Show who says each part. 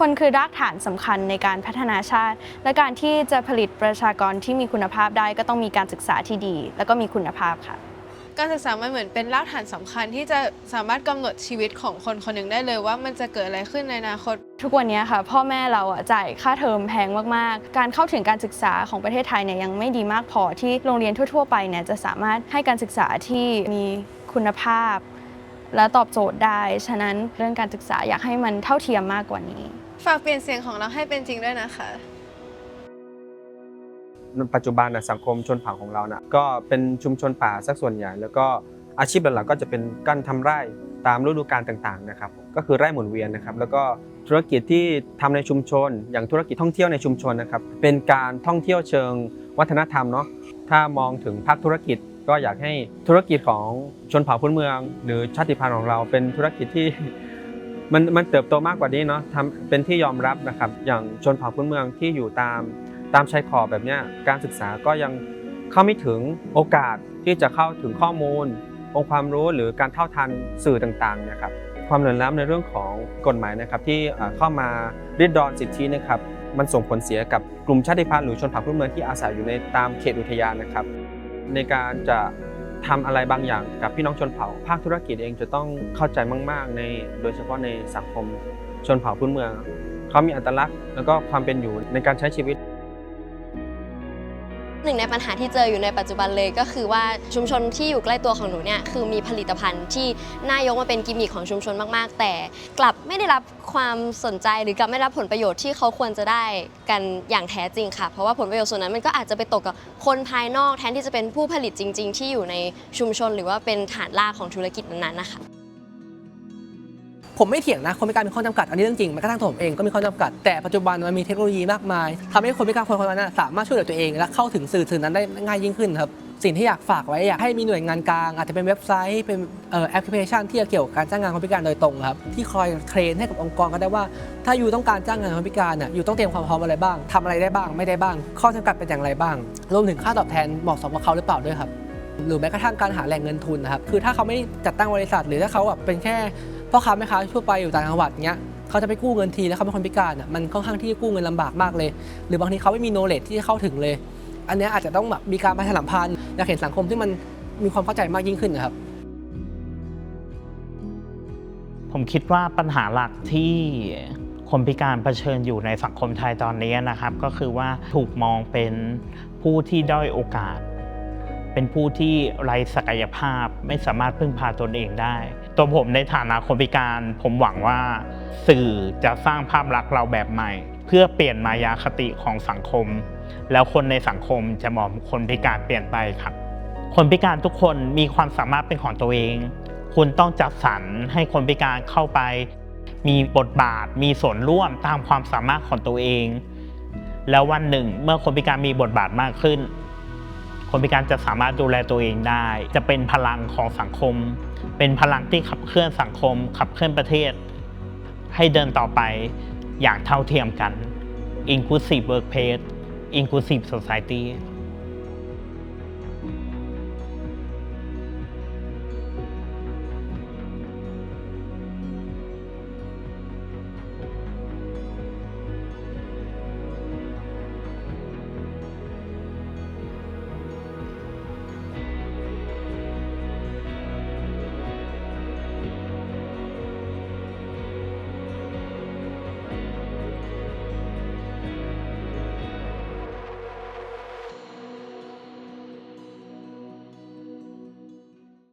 Speaker 1: คนคือรากฐานสำคัญในการพัฒนาชาติ และการที่จะผลิตประชากรที่มีคุณภาพได้ก็ต้องมีการศึกษาที่ดี แล้วก็มีคุณภาพค่ะ
Speaker 2: การศึกษามันเหมือนเป็นรากฐานสำคัญที่จะสามารถกำหนดชีวิตของคนคนหนึ่งได้เลยว่ามันจะเกิดอะไรขึ้นในอนาคต
Speaker 1: ทุกวันนี้ค่ะ พ่อแม่เราอะจ่ายค่าเทอมแพงมากๆ การเข้าถึงการศึกษาของประเทศไทยเนี่ยยังไม่ดีมากพอที่โรงเรียนทั่ว ๆ ไปเนี่ยจะสามารถให้การศึกษาที่มีคุณภาพและตอบโจทย์ได้ ฉะนั้นเรื่องการศึกษาอยากให้มันเท่าเทียมมากกว่านี้
Speaker 2: ฝากเปลี่ยนเสียงของเราให้เป็นจริงด้วยนะคะ
Speaker 3: ปัจจุบันนะสังคมชนเผ่าของเรานะก็เป็นชุมชนป่าสักส่วนใหญ่ แล้วก็อาชีพหลักๆก็จะเป็นการทำไร่ตามฤดูกาลต่างๆนะครับก็คือไร่หมุนเวียนนะครับ แล้วก็ธุรกิจที่ทำในชุมชน อย่างธุรกิจท่องเที่ยวในชุมชนนะครับ เป็นการท่องเที่ยวเชิงวัฒนธรรมเนาะถ้ามองถึงภาคธุรกิจก็อยากให้ธุรกิจของชนเผ่าพื้นเมือง หรือชาติพันธุ์ของเราเป็นธุรกิจที่ มันมันเติบโตมากกว่านี้เนาะทำเป็นที่ยอมรับนะครับ อย่างชนเผ่าพื้นเมืองที่อยู่ตามตามชายขอบแบบเนี้ยการศึกษาก็ยังเข้าไม่ถึงโอกาสที่จะเข้าถึงข้อมูล องค์ความรู้หรือการเท่าทันสื่อต่างๆเนะครับความเหลื่อมล้ำในเรื่องของกฎหมายนะครับ ที่เอ่อเข้ามาริดรอนสิทธินะครับ มันส่งผลเสียกับกลุ่มชาติพันธุ์หรือชนเผ่าพื้นเมืองที่อาศัยอยู่ในตามเขตอุทยานนะครับ ในการจะ ทำอะไรบางอย่างกับพี่น้องชนเผ่า ภาคธุรกิจเองจะต้องเข้าใจมาก ๆ ในโดยเฉพาะในสังคมชนเผ่าพื้นเมือง เขามีอัตลักษณ์ แล้วก็ความเป็นอยู่ในการใช้ชีวิต
Speaker 4: หนึ่งในปัญหาที่เจออยู่ในปัจจุบันเลยก็คือว่าชุมชนที่อยู่ใกล้ตัวของหนูเนี่ยคือมีผลิตภัณฑ์ที่น่ายกมาเป็นกิมมิคของชุมชนมาก ๆ แต่กลับไม่ได้รับความสนใจหรือกลับไม่ได้รับผลประโยชน์ที่เขาควรจะได้กันอย่างแท้จริงค่ะ เพราะว่าผลประโยชน์ส่วนนั้นมันก็อาจจะไปตกกับคนภายนอกแทนที่จะเป็นผู้ผลิตจริง ๆ ที่อยู่ในชุมชน หรือว่าเป็นฐานรากของธุรกิจนั้นๆนะคะ
Speaker 5: ผมไม่เถียงนะคนพิการมีข้อจำกัดอันนี้เรื่องจริงแม้กระทั่งผมเองก็มีข้อจำกัดแต่ปัจจุบันมันมีเทคโนโลยีมากมายทำให้คนพิการคนคนนั้นสามารถช่วยเหลือตัวเอง และเข้าถึงสื่อสื่อนั้นได้ง่ายยิ่งขึ้นครับสิ่งที่อยากฝากไว้อยากให้มีหน่วยงานกลาง อาจจะเป็นเว็บไซต์เป็นออแอปพลิเคชันที่เกี่ยวกับการจ้างงานคนพิการโดยตรงครับที่คอยเทรนให้กับองค์กรก็ได้ว่า ถ้าอยู่ต้องการจ้างงานคนพิการน่ะอยู่ต้องเตรียมความพร้อมอะไรบ้างทำอะไรได้บ้างไม่ได้บ้าง ข้อจำกัดเป็นอย่างไรบ้าง รวมถึงค่าตอบแทนเหมาะสมกับเขาหรือเปล่าด้วยครับหรือแม้กระทั่งการหาแหล่งเงินทุนนะครับคือถ้าเขาไม่จัดตั้งบริษัท หรือถ้าเขาแบบเป็นแค่ พ่อค้าแม่ค้าทั่วไปอยู่ต่างจังหวัดเงี้ยเขาจะไปกู้เงินทีแล้วเขาเป็นคนพิการอะมันค่อนข้างที่จะกู้เงินลำบากมากเลย หรือบางทีเขาไม่มีโนเลจที่จะเข้าถึงเลย อันนี้อาจจะต้องแบบมีการประชาสัมพันธ์อยากเห็นสังคมที่มันมีความเข้าใจมากยิ่งขึ้นนะครับ
Speaker 6: ผมคิดว่าปัญหาหลักที่คนพิการเผชิญอยู่ในสังคมไทยตอนนี้นะครับ ก็คือว่าถูกมองเป็นผู้ที่ด้อยโอกาส เป็นผู้ที่ไร้ศักยภาพไม่สามารถพึ่งพาตนเองได้ ตัวผมในฐานะคนพิการ ผมหวังว่าสื่อจะสร้างภาพลักษณ์เราแบบใหม่ เพื่อเปลี่ยนมายาคติของสังคม แล้วคนในสังคมจะมองคนพิการเปลี่ยนไปครับ คนพิการทุกคนมีความสามารถเป็นของตัวเอง คุณต้องจัดสรรให้คนพิการเข้าไป มีบทบาท มีส่วนร่วมตามความสามารถของตัวเอง แล้ววันหนึ่ง เมื่อคนพิการมีบทบาทมากขึ้น คนพิการจะสามารถดูแลตัวเองได้ จะเป็นพลังของสังคม เป็นพลังที่ขับเคลื่อนสังคม ขับเคลื่อนประเทศ ให้เดินต่อไปอย่างเท่าเทียมกัน inclusive workplace inclusive society